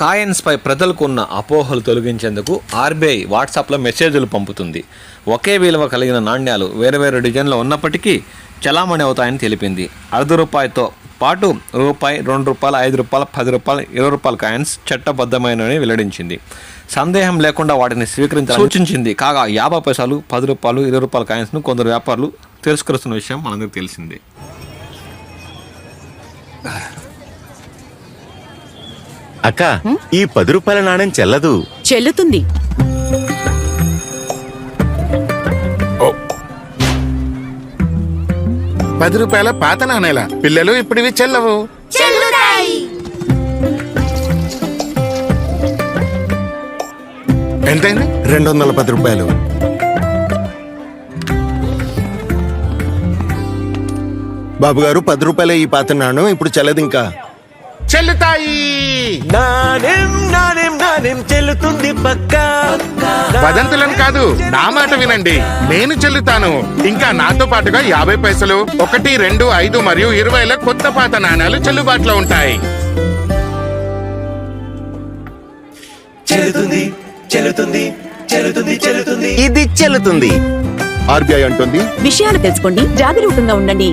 కాయిన్స్పై ప్రజలకు ఉన్న అపోహలు తొలగించేందుకు ఆర్బీఐ వాట్సాప్లో మెసేజ్లు పంపుతుంది. ఒకే విలువ కలిగిన నాణ్యాలు వేరు వేరు డిజైన్లో ఉన్నప్పటికీ చలామణి అవుతాయని తెలిపింది. అర్ధ రూపాయితో పాటు రూపాయి రెండు రూపాయలు ఐదు రూపాయలు పది రూపాయలు ఇరవై రూపాయల కాయిన్స్ చట్టబద్ధమైనవి వెల్లడించింది. సందేహం లేకుండా వాటిని స్వీకరించాలని సూచించింది. కాగా యాభై పైసలు పది రూపాయలు ఇరవై రూపాయల కాయిన్స్ను కొందరు వ్యాపారులు తిరస్కరిస్తున్న విషయం మనందరికీ తెలిసిందే. అక్క ఈ పది రూపాయల నాణ్యం చెల్లదు. చెల్లుతుంది. పది రూపాయల పాత నాణేల? పిల్లలు ఇప్పుడు ఇవి చెల్లవు. ఎంతైంది? రెండు వందల పది రూపాయలు. బాబు గారు పది రూపాయలే ఈ పాత నాణం ఇప్పుడు చెల్లదు ఇంకా చెల్లుతాయి. నాణ్యం నాణ్యం నాణ్యం చెల్లుతుంది పక్క? వదంతులను కాదు నా మాట వినండి. నేను చెల్లుతాను. ఇంకా నాతో పాటుగా యాభై పైసలు ఒకటి రెండు ఐదు మరియు ఇరవైల కొత్త పాత నాణాలు చెల్లుబాటులో ఉంటాయి. చెల్లుతుంది చెల్లుతుంది చెల్లుతుంది చెల్లుతుంది. ఇది చెల్లుతుంది. ఆర్బీఐ అంటుంది. విషయాలు తెలుసుకోండి జాగరూకంగా ఉండండి.